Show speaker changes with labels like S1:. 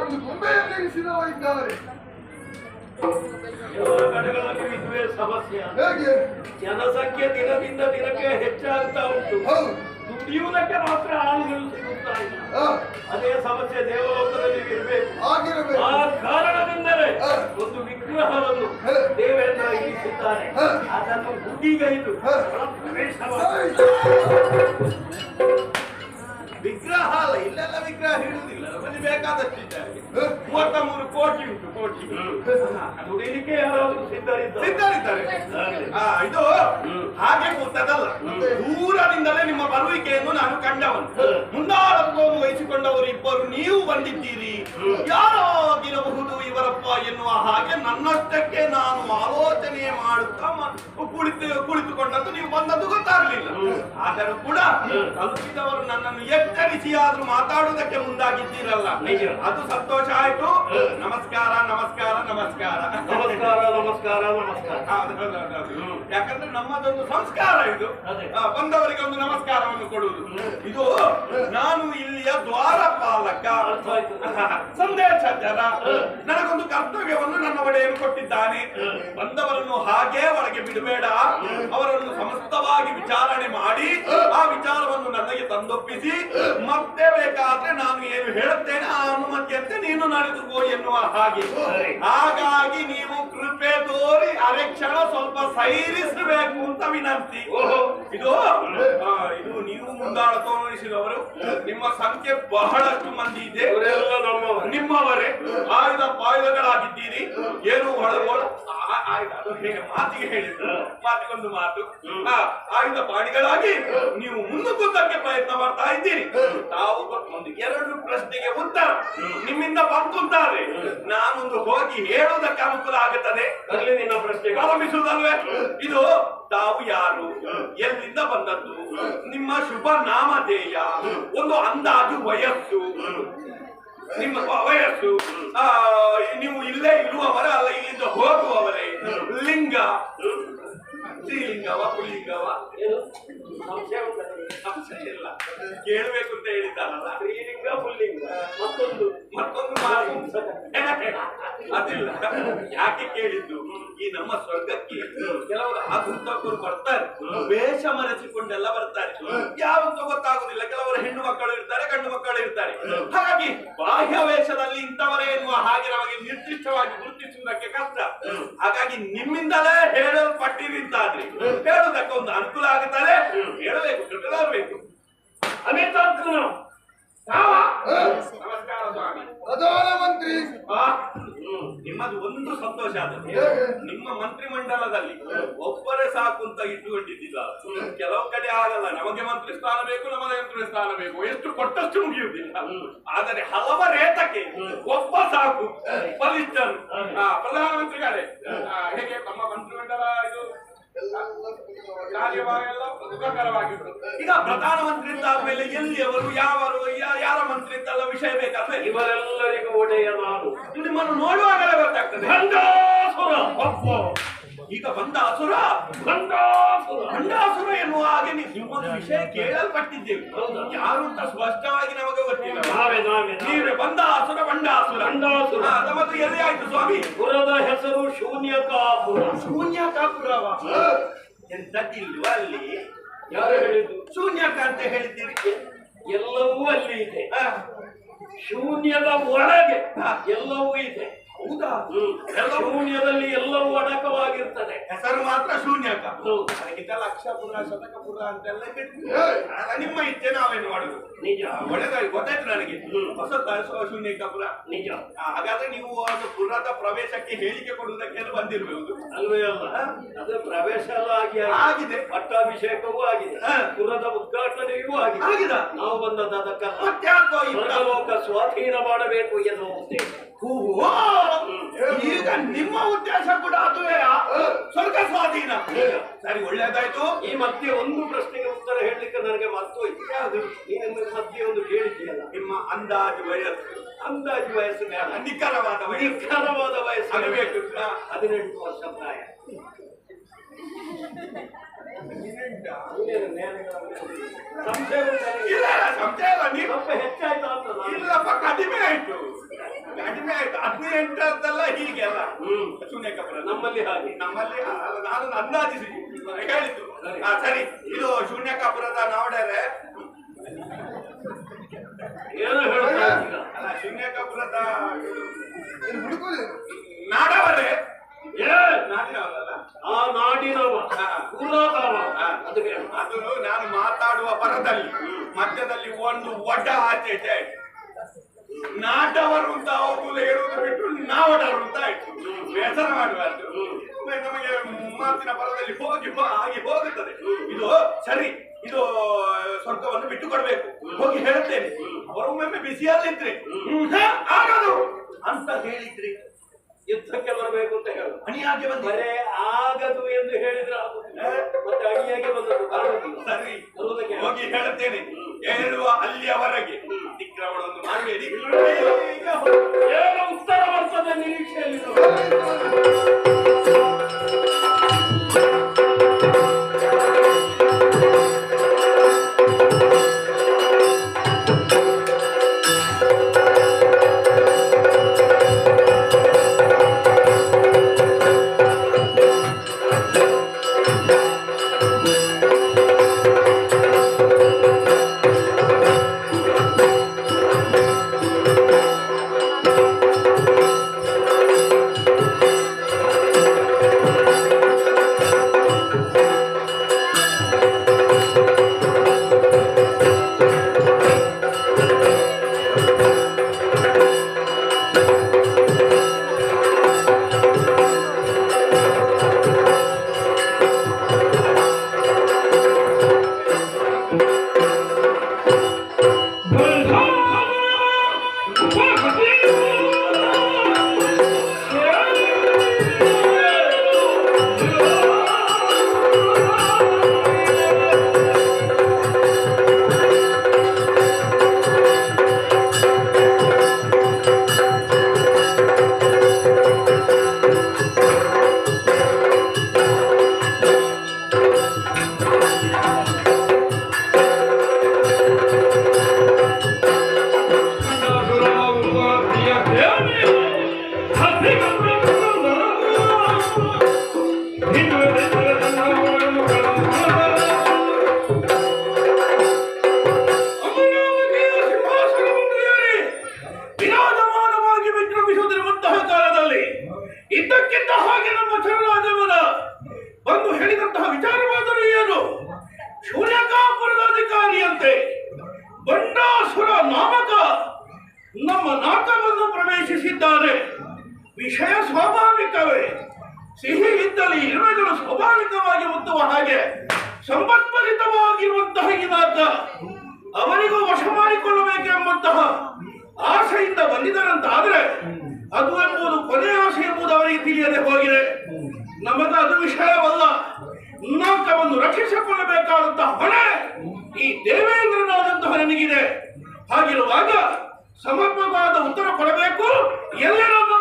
S1: ಒಂದು ಸಿದ್ಧವಾಗಿದ್ದಾರೆ.
S2: ಇದುವೇ ಸಮಸ್ಯೆ.
S1: ಹೇಗೆ?
S2: ಜನಸಂಖ್ಯೆ ದಿನದಿಂದ ದಿನಕ್ಕೆ ಹೆಚ್ಚಾಗ್ತಾ ಉಂಟು. ದುಡಿಯುವುದಕ್ಕೆ ಮಾತ್ರ ಆಳುಗಳು ಸಿಗುತ್ತಾ ಇಲ್ಲ. ಅದೇ ಸಮಸ್ಯೆ ದೇವಲೋಕದಲ್ಲಿ ಇರಬೇಕು. ಆ ಕಾರಣದಿಂದಲೇ. ಒಂದು ವಿಗ್ರಹವನ್ನು. ದೇವೇಂದ್ರ ಇರಿಸಿದ್ದಾರೆ. ಅದನ್ನು ಗುಡಿಗೈದು
S1: ಹ.
S2: ವಿಗ್ರಹ ಅಲ್ಲ ಇಲ್ಲೆಲ್ಲ ವಿಗ್ರಹ ಹಿಡಿದಿಲ್ಲ. ನಮ್ಮಲ್ಲಿ ಬೇಕಾದಷ್ಟು ಇದ್ದಾರೆ. ಮೂವತ್ತ ಮೂರು ಕೋಟಿ ಉಂಟು ಕೋಟಿ. ದುಡಿಲಿಕ್ಕೆ ಯಾರಾದ್ರೂ ಸಿದ್ಧರಿದ್ದಾರೆ?
S1: ಸಿದ್ಧರಿದ್ದಾರೆ. ಇದು ಹಾಗೆ ಕೂತದಲ್ಲ. ದೂರದಿಂದಲೇ ನಿಮ್ಮ ಬರುವಿಕೆಯನ್ನು ನಾನು ಕಂಡವನು. ಮುಂದಾಳತ್ವವನ್ನು ವಹಿಸಿಕೊಂಡವರು ಇಬ್ಬರು ನೀವು ಬಂದಿದ್ದೀರಿ. ಯಾರಾಗಿರಬಹುದು ಇವರಪ್ಪ ಎನ್ನುವ ಹಾಗೆ ನನ್ನಷ್ಟಕ್ಕೆ ನಾನು ಆಲೋಚನೆ ಮಾಡುತ್ತಾ ಕುಳಿತು ಕುಳಿತುಕೊಂಡದ್ದು ನೀವು ಬಂದದ್ದು ಗೊತ್ತಾಗಲಿಲ್ಲ. ಆದರೂ ಕೂಡ ತಲುಪಿದವರು ನನ್ನನ್ನು ಎಚ್ಚರಿಸಿ ಆದ್ರೂ ಮಾತಾಡುವುದಕ್ಕೆ ಮುಂದಾಗಿದ್ದೀರಲ್ಲ. ಅದು ಸಂತೋಷ ಆಯ್ತು. ನಮಸ್ಕಾರ ನಮಸ್ಕಾರ ನಮಸ್ಕಾರ.
S2: ನಮಸ್ಕಾರ ನಮಸ್ಕಾರ ನಮಸ್ಕಾರ.
S1: ಯಾಕಂದ್ರೆ ನಮ್ಮದೊಂದು ಸಂಸ್ಕಾರ ಇದು. ಬಂದವರಿಗೆ ಒಂದು ನಮಸ್ಕಾರವನ್ನು ಕೊಡುವುದು. ಇದು ನಾನು ಇಲ್ಲಿಯ ದ್ವಾರಪಾಲಕ.
S2: ಅರ್ಥ ಆಯ್ತು.
S1: ಸಂದೇಶ ಜನ ನನಗೊಂದು ಕರ್ತವ್ಯವನ್ನು ನನ್ನ ಒಡೆಯನು ಕೊಟ್ಟಿದ್ದಾನೆ. ಬಂದವರನ್ನು ಹಾಗೇ ಒಳಗೆ ಬಿಡಬೇಡ. ಅವರನ್ನು ಸಮಸ್ತವಾಗಿ ವಿಚಾರಣೆ ಮಾಡಿ. ಆ ವಿಚಾರವನ್ನು ನನಗೆ ತಂದೊಪ್ಪಿಸಿ. ಮತ್ತೆ ಬೇಕಾದ್ರೆ ನಾನು ಏನು ಹೇಳುತ್ತೇನೆ ಆ ಅನುಮತಿಯಂತೆ ನೀನು ನಡೆದುಕೋ ಎನ್ನುವ ಹಾಗೆ. ಹಾಗಾಗಿ ನೀವು ಕೃಪೆ ತೋರಿ ಅರೆ ಕ್ಷಣ ಸ್ವಲ್ಪ ಸೈರಿಸಬೇಕು ಅಂತ ವಿನಂತಿ. ಇದು ಇದು ನೀವು ಮುಂದಾಳತ್ವ ವಹಿಸಿದವರು ನಿಮ್ಮ ಸಂಖ್ಯೆ ಬಹಳಷ್ಟು ಮಂದಿ ಇದೆ.
S2: ನಮ್ಮವರು.
S1: ಆಯುಧ ಪಾಯುಧಗಳಾಗಿದ್ದೀರಿ. ಏನು ಒಳ ಹೇಗೆ ಮಾತಿಗೆ ಹೇಳಿದ್ರು ಮಾತಿಗೊಂದು ಮಾತು. ಆಯುಧ ಪಾಡಿಗಳಾಗಿ ನೀವು ಮುನ್ನುಗ್ಗುವುದಕ್ಕೆ ಪ್ರಯತ್ನ ಮಾಡ್ತಾ ಇದ್ದೀರಿ. ತಾವು ಒಂದು ಎರಡು ಪ್ರಶ್ನೆಗೆ ಉತ್ತರ. ನಿಮ್ಮಿಂದ ಬಂತುತ್ತಾರೆ ನಾನೊಂದು ಹೋಗಿ ಹೇಳುವುದಕ್ಕೆ ಅನುಕೂಲ ಆಗುತ್ತದೆ.
S2: ಅಲ್ಲಿ ನಿನ್ನ ಪ್ರಶ್ನೆ
S1: ಪ್ರಾರಂಭಿಸುವುದಲ್ವೇ? ಇದು ತಾವು ಯಾರು? ಎಲ್ಲಿಂದ ಬಂದದ್ದು? ನಿಮ್ಮ ಶುಭ ನಾಮಧೇಯ. ಒಂದು ಅಂದಾಜು ವಯಸ್ಸು. ನಿಮ್ಮ ವಯಸ್ಸು ಆ, ನೀವು ಇಲ್ಲೇ ಇರುವವರ ಅಲ್ಲ ಇಲ್ಲಿಂದ ಹೋಗುವವರೇ ಲಿಂಗ ಸ್ತ್ರೀಲಿಂಗವ ಪುಲ್ಲಿಂಗವ
S2: ಏನು? ಸಂಶಯ
S1: ಇಲ್ಲ. ಕೇಳಬೇಕು ಅಂತ ಹೇಳಿದ್ದಾರಲ್ಲ
S2: ಸ್ತ್ರೀಲಿಂಗ ಪುಲ್ಲಿಂಗ ಮತ್ತೊಂದು.
S1: ಮತ್ತೊಂದು ಮಾತು. ಅದಿಲ್ಲ. ಯಾಕೆ ಕೇಳಿದ್ದು? ಈ ನಮ್ಮ ಸ್ವರ್ಗಕ್ಕೆ ಕೆಲವರು ಆಧುನಿಕರು ಬರ್ತಾರೆ. ವೇಷ ಮರೆಸಿಕೊಂಡೆಲ್ಲ ಬರ್ತಾರೆ. ಯಾವಂತ ಗೊತ್ತಾಗುದಿಲ್ಲ. ಕೆಲವರು ಹೆಣ್ಣು ಮಕ್ಕಳು ಇರ್ತಾರೆ ಗಂಡು ಮಕ್ಕಳು ಇರ್ತಾರೆ. ಹಾಗಾಗಿ ಬಾಹ್ಯ ವೇಷದಲ್ಲಿ ಇಂಥವರೇ ಎನ್ನುವ ಹಾಗೆ ನಮಗೆ ನಿರ್ದಿಷ್ಟವಾಗಿ ಗುರುತಿಸುವುದಕ್ಕೆ ಕಷ್ಟ. ಹಾಗಾಗಿ ನಿಮ್ಮಿಂದಲೇ ಹೇಳಲ್ಪಟ್ಟಿರಿದ್ದಾದ್ರೆ ಹೇಳುವುದಕ್ಕೆ ಒಂದು ಅನುಕೂಲ ಆಗುತ್ತದೆ ಹೇಳಬೇಕು ಕೃತಾರಬೇಕು
S2: ಅನೇಕ
S1: ನಮಸ್ಕಾರ ಸ್ವಾಮಿ.
S3: ಪ್ರಧಾನಮಂತ್ರಿ
S1: ನಿಮ್ಮದು ಒಂದು ಸಂತೋಷ ಅದು ನಿಮ್ಮ ಮಂತ್ರಿ ಮಂಡಲದಲ್ಲಿ ಒಬ್ಬರೇ ಸಾಕು ಅಂತ ಇಟ್ಟುಕೊಂಡಿದ್ದಿಲ್ಲ. ಕೆಲವು ಕಡೆ ಆಗಲ್ಲ. ನಮಗೆ ಮಂತ್ರಿ ಸ್ಥಾನ ಬೇಕು ನಮಗೆ ಮಂತ್ರಿ ಸ್ಥಾನ ಬೇಕು. ಎಷ್ಟು ಕೊಟ್ಟಷ್ಟು ಮುಗಿಯುವುದಿಲ್ಲ. ಆದರೆ ಹಲವರೇತಕ್ಕೆ ಒಬ್ಬ ಸಾಕು ಬಲಿಷ್ಠರು ಪ್ರಧಾನಮಂತ್ರಿಗಳೇ. ಹೇಗೆ ನಮ್ಮ ಮಂತ್ರಿಮಂಡಲ ಇದು ಕಾರ್ಯವಾಗೆಲ್ಲ ಸುಖಕರವಾಗಿತ್ತು ಈಗ ಪ್ರಧಾನಮಂತ್ರಿ ಅಂತ ಎಲ್ಲಿ ಎಲ್ಲಿಯವರು ಯಾವರು ಯಾ- ಯಾರ ಮಂತ್ರಿ ಇದ್ದಲ್ಲ ವಿಷಯ ಬೇಕಾದ್ರೆ
S2: ಇವರೆಲ್ಲರಿಗೂ ಒಡೆಯ ನಾನು
S1: ನಿಮ್ಮನ್ನು ನೋಡುವಾಗಲೇ ಗೊತ್ತಾಗ್ತದೆ. ಈಗ ಬಂದ ಅಸುರ ಬಂದಾಸುರ ಎನ್ನುವ ಹಾಗೆ ನೀವು ನಿಮ್ಮೊಂದು ವಿಷಯ ಕೇಳಲ್ಪಟ್ಟಿದ್ದೇವೆ? ಯಾರು ಅಂತ ಸ್ಪಷ್ಟವಾಗಿ ನಮಗೆ ಗೊತ್ತಿಲ್ಲ.
S2: ನಾವೇ
S1: ಬಂದ ಅಸುರ ಬಂಡ
S2: ಅಸುರ
S1: ಹಾ, ಮತ್ತು ಎಲ್ಲಿ ಆಯ್ತು ಸ್ವಾಮಿ?
S2: ಪುರದ ಹೆಸರು ಶೂನ್ಯಕಾಪುರ.
S1: ಶೂನ್ಯಕಾಪುರವ? ಎಂತದಿಲ್ವ ಅಲ್ಲಿ?
S2: ಯಾರು ಹೇಳಿದ್ದು?
S1: ಶೂನ್ಯಕ ಅಂತ ಹೇಳಿದ್ದೀರಿ.
S2: ಎಲ್ಲವೂ ಅಲ್ಲಿ ಇದೆ. ಶೂನ್ಯದ ಒಳಗೆ ಎಲ್ಲವೂ ಇದೆ.
S1: ಹೌದಾ?
S2: ಎಲ್ಲ ಶೂನ್ಯದಲ್ಲಿ ಎಲ್ಲವೂ ಅಡಕವಾಗಿರ್ತದೆ.
S1: ಹೆಸರು ಮಾತ್ರ ಶೂನ್ಯಕ.
S2: ಲಕ್ಷ
S1: ಅದಕ್ಕಿಂತೆಲ್ಲ ಅಕ್ಷಪುರ ಶತಕಪುರ ಅಂತೆಲ್ಲ ನಿಮ್ಮ ಇಚ್ಛೆ ನಾವೇನು ಮಾಡುದು?
S2: ನಿಜ.
S1: ಒಳ್ಳೆದಾಗಿ ಗೊತ್ತಾಯ್ತು ನನಗೆ. ಹೊಸ ಶೂನ್ಯಕಾಪುರ
S2: ನಿಜ.
S1: ಆ, ಹಾಗಾದ್ರೆ ನೀವು ಒಂದು ಪುರದ ಪ್ರವೇಶಕ್ಕೆ ಹೇಳಿಕೆ ಕೊಡುವುದಕ್ಕೆ ಬಂದಿರಬಹುದು
S2: ಅಲ್ವೇ ಅಲ್ಲ? ಅದು ಪ್ರವೇಶ ಎಲ್ಲ ಆಗಿ
S1: ಆಗಿದೆ.
S2: ಪಟ್ಟಾಭಿಷೇಕವೂ ಆಗಿದೆ. ಪುರದ ಉದ್ಘಾಟನೆಯೂ ಆಗಿದೆ. ನಾವು ಬಂದದ್ದು ಅದಕ್ಕಲ್ಲ ಸ್ವರ್ಗಲೋಕ ಸ್ವಾಧೀನ ಮಾಡಬೇಕು ಎನ್ನುವ ಉದ್ದೇಶ.
S1: ಈಗ ನಿಮ್ಮ ಉದ್ದೇಶ ಕೂಡ ಅದು ಸ್ವರ್ಗ ಸ್ವಾಧೀನ. ಸರಿ ಒಳ್ಳೇದಾಯ್ತು.
S2: ಈ ಮಧ್ಯೆ ಒಂದು ಪ್ರಶ್ನೆಗೆ ಉತ್ತರ ಹೇಳಲಿಕ್ಕೆ ನನಗೆ ಮರ್ತೋಯ್ತು ಯಾವುದು ನೀನು ಮಧ್ಯೆ ಒಂದು ಹೇಳಿದೆಯಲ್ಲ
S1: ನಿಮ್ಮ ಅಂದಾಜು ವಯಸ್ಸು.
S2: ಅಂದಾಜು ವಯಸ್ಸು ಬೇಡ.
S1: ನಿಖರವಾದ ವಯಸ್ಸು.
S2: ನಿಖರವಾದ ವಯಸ್ಸು.
S1: ಅದು ಬೇಕು. ಹಾ.
S2: ಹದಿನೆಂಟು ವರ್ಷ ಪ್ರಾಯ. ಸಂಶಯ
S1: ಇಲ್ಲ ಸಂಶಯ ಇಲ್ಲ
S2: ಹೆಚ್ಚಾಯ್ತು ಅಂತ
S1: ಇಲ್ಲಪ್ಪ ಕಡಿಮೆ ಆಯ್ತು. ಕಡಿಮೆ ಆಯ್ತು. ಹದಿನೆಂಟದ್ದಲ್ಲ ಹೀಗೆಲ್ಲ.
S2: ಹ್ಮ್.
S1: ಶೂನ್ಯ ಕಪಲ.
S2: ನಮ್ಮಲ್ಲಿ ಹಾಗೆ.
S1: ನಮ್ಮಲ್ಲಿ ಅಲ್ಲ, ನಾನು ಅಂದಾಜಿಸಿ. ಹೇಳಿದ್ದು. ಆ, ಸರಿ. ಇದು ಶೂನ್ಯ ಕಪುರದ ನಾವಡರೆ.
S2: ಏನು?
S1: ಅಲ್ಲ ಶೂನ್ಯ ಕಪುರದ ನಾಡವರೇ.
S2: ಆ ನಾಡಿನವ.
S1: ಹಾ.
S2: ಅದು
S1: ಅದು ನಾನು ಮಾತಾಡುವ ಪರದಲ್ಲಿ ಮಧ್ಯದಲ್ಲಿ ಒಂದು ಒಡ್ಡ ಆಚೆ ನಾಟವರು ಅಂತ ಅವರು ಹೇಳುವುದು ಬಿಟ್ಟು ನಾವಡವರು ಅಂತ ಆಯ್ತು ಬೇಸರ ಮಾಡಬಾರ್ದು ನಮಗೆ ಮಾತಿನ ಪರದಲ್ಲಿ ಹೋಗಿ ಆಗಿ ಹೋಗುತ್ತದೆ. ಇದು ಸರಿ ಇದು ಸ್ವರ್ಗವನ್ನು ಬಿಟ್ಟು ಕೊಡಬೇಕು ಹೋಗಿ ಹೇಳುತ್ತೇನೆ. ಅವರು ಒಮ್ಮೆ ಬಿಸಿಯಲ್ಲಿದ್ರಿ. ಆಗದು ಅಂತ ಹೇಳಿದ್ರಿ.
S2: ಯುದ್ಧಕ್ಕೆ ಬರಬೇಕು ಅಂತ ಹೇಳು
S1: ಅಣಿಯಾಗಿ ಬಂದ
S2: ಬರೇ ಆಗದು ಎಂದು ಹೇಳಿದ್ರೆ ಮತ್ತೆ ಅಣಿಯಾಗಿ ಬಂದದ್ದು
S1: ಸರಿ. ಹೋಗಿ ಹೇಳುತ್ತೇನೆ. ಹೇಳುವ ಅಲ್ಲಿಯವರೆಗೆ. ಅತಿಕ್ರಮಣವನ್ನು ಮಾಡಬೇಡಿ ಈಗ
S2: ಏನು ಉತ್ತರ ಬರ್ತದೆ ನಿರೀಕ್ಷೆಯಲ್ಲಿ ಮುತ್ತುವ ಹಾಗೆ ಸಂಪತ್ಪರಿತವಾಗಿರುವಂತಹ ಇದಾದ ಅವರಿಗೂ ವಶ ಮಾಡಿಕೊಳ್ಳಬೇಕೆಂಬಂತಹ ಆಸೆಯಿಂದ ಬಂದಿದರಂತಾದ್ರೆ ಅದು ಎಂಬುದು ಕೊನೆ ಆಸೆ ಎಂಬುದು ಅವರಿಗೆ ತಿಳಿಯದೆ ಹೋಗಿದೆ. ನಮಗೆ ಅದು ವಿಷಯವಲ್ಲ. ನಾಕವನ್ನು ರಕ್ಷಿಸಿಕೊಳ್ಳಬೇಕಾದಂತಹ ಹೊಣೆ ಈ ದೇವೇಂದ್ರನಾದಂತಹ ನನಗಿದೆ. ಹಾಗಿರುವಾಗ ಸಮರ್ಪಕವಾದ ಉತ್ತರ ಕೊಡಬೇಕು. ಎಲ್ಲರನ್ನೂ